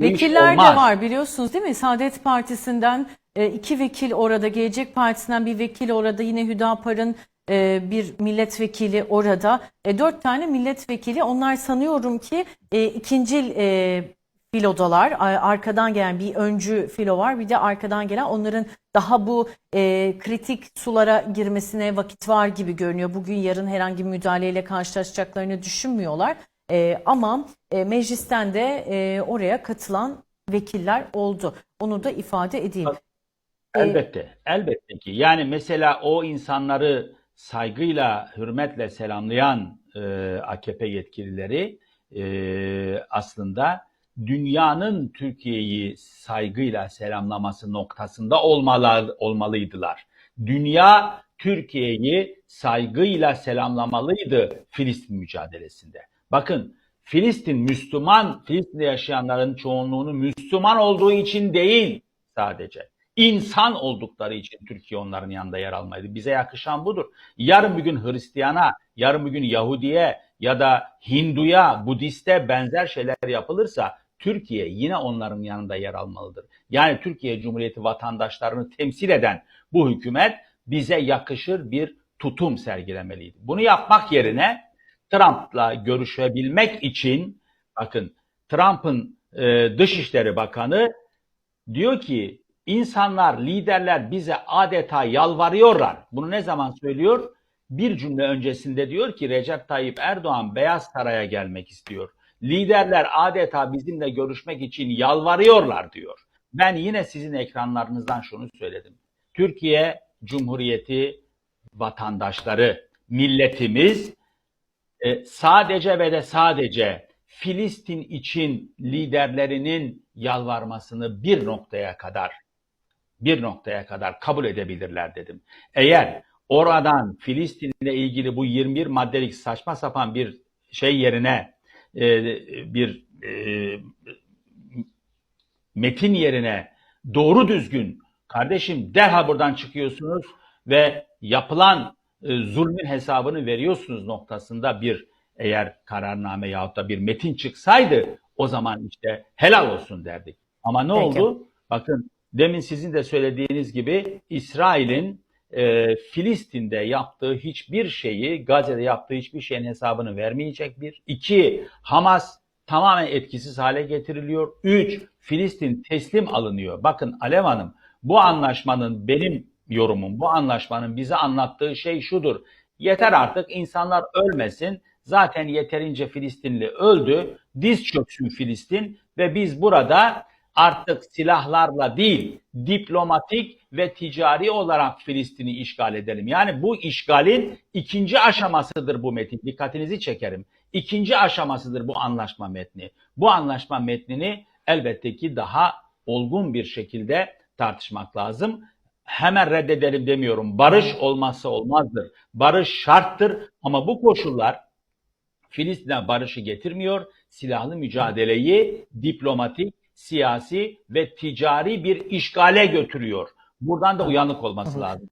Vekiller de olmaz. var biliyorsunuz değil mi? Saadet Partisi'nden e, iki vekil orada, Gelecek Partisi'nden bir vekil orada, yine Hüdapar'ın e, bir milletvekili orada. E, dört tane milletvekili onlar sanıyorum ki ikincil e, filodalar. Arkadan gelen bir öncü filo var bir de arkadan gelen onların daha bu e, kritik sulara girmesine vakit var gibi görünüyor. Bugün yarın herhangi bir müdahaleyle karşılaşacaklarını düşünmüyorlar. E, ama e, meclisten de e, oraya katılan vekiller oldu. Onu da ifade edeyim. Elbette, elbette ki. Yani mesela o insanları saygıyla, hürmetle selamlayan e, AKP yetkilileri e, aslında dünyanın Türkiye'yi saygıyla selamlaması noktasında olmalı, olmalıydılar. Dünya Türkiye'yi saygıyla selamlamalıydı Filistin mücadelesinde. Bakın Filistin Müslüman, Filistin'de yaşayanların çoğunluğunu Müslüman olduğu için değil sadece insan oldukları için Türkiye onların yanında yer almalıydı. Bize yakışan budur. Yarın bir gün Hristiyan'a, yarın bir gün Yahudi'ye ya da Hindu'ya, Budist'e benzer şeyler yapılırsa Türkiye yine onların yanında yer almalıdır. Yani Türkiye Cumhuriyeti vatandaşlarını temsil eden bu hükümet bize yakışır bir tutum sergilemeliydi. Bunu yapmak yerine Trump'la görüşebilmek için bakın Trump'ın e, Dışişleri Bakanı diyor ki insanlar, liderler bize adeta yalvarıyorlar. Bunu ne zaman söylüyor? Bir cümle öncesinde diyor ki Recep Tayyip Erdoğan Beyaz Saray'a gelmek istiyor. Liderler adeta bizimle görüşmek için yalvarıyorlar diyor. Ben yine sizin ekranlarınızdan şunu söyledim. Türkiye Cumhuriyeti vatandaşları, milletimiz e, sadece ve de sadece Filistin için liderlerinin yalvarmasını bir noktaya kadar bir noktaya kadar kabul edebilirler dedim. Eğer oradan Filistin'le ilgili bu 21 maddelik saçma sapan bir şey yerine e, bir e, metin yerine doğru düzgün kardeşim derhal buradan çıkıyorsunuz ve yapılan zulmün hesabını veriyorsunuz noktasında bir eğer kararname yahut da bir metin çıksaydı o zaman işte helal olsun derdik. Ama ne Peki. oldu? Bakın demin sizin de söylediğiniz gibi İsrail'in e, Filistin'de yaptığı hiçbir şeyi, Gazze'de yaptığı hiçbir şeyin hesabını vermeyecek bir. İki, Hamas tamamen etkisiz hale getiriliyor. Üç, Filistin teslim alınıyor. Bakın Alev Hanım bu anlaşmanın benim yorumum, bu anlaşmanın bize anlattığı şey şudur. Yeter artık insanlar ölmesin. Zaten yeterince Filistinli öldü. Diz çöksün Filistin ve biz burada artık silahlarla değil, diplomatik ve ticari olarak Filistin'i işgal edelim. Yani bu işgalin ikinci aşamasıdır bu metin. Dikkatinizi çekerim. İkinci aşamasıdır bu anlaşma metni. Bu anlaşma metnini elbette ki daha olgun bir şekilde tartışmak lazım. Hemen reddedelim demiyorum. Barış olmazsa olmazdır. Barış şarttır ama bu koşullar Filistin'e barışı getirmiyor. Silahlı mücadeleyi diplomatik, siyasi ve ticari bir işgale götürüyor. Buradan da uyanık olması lazım.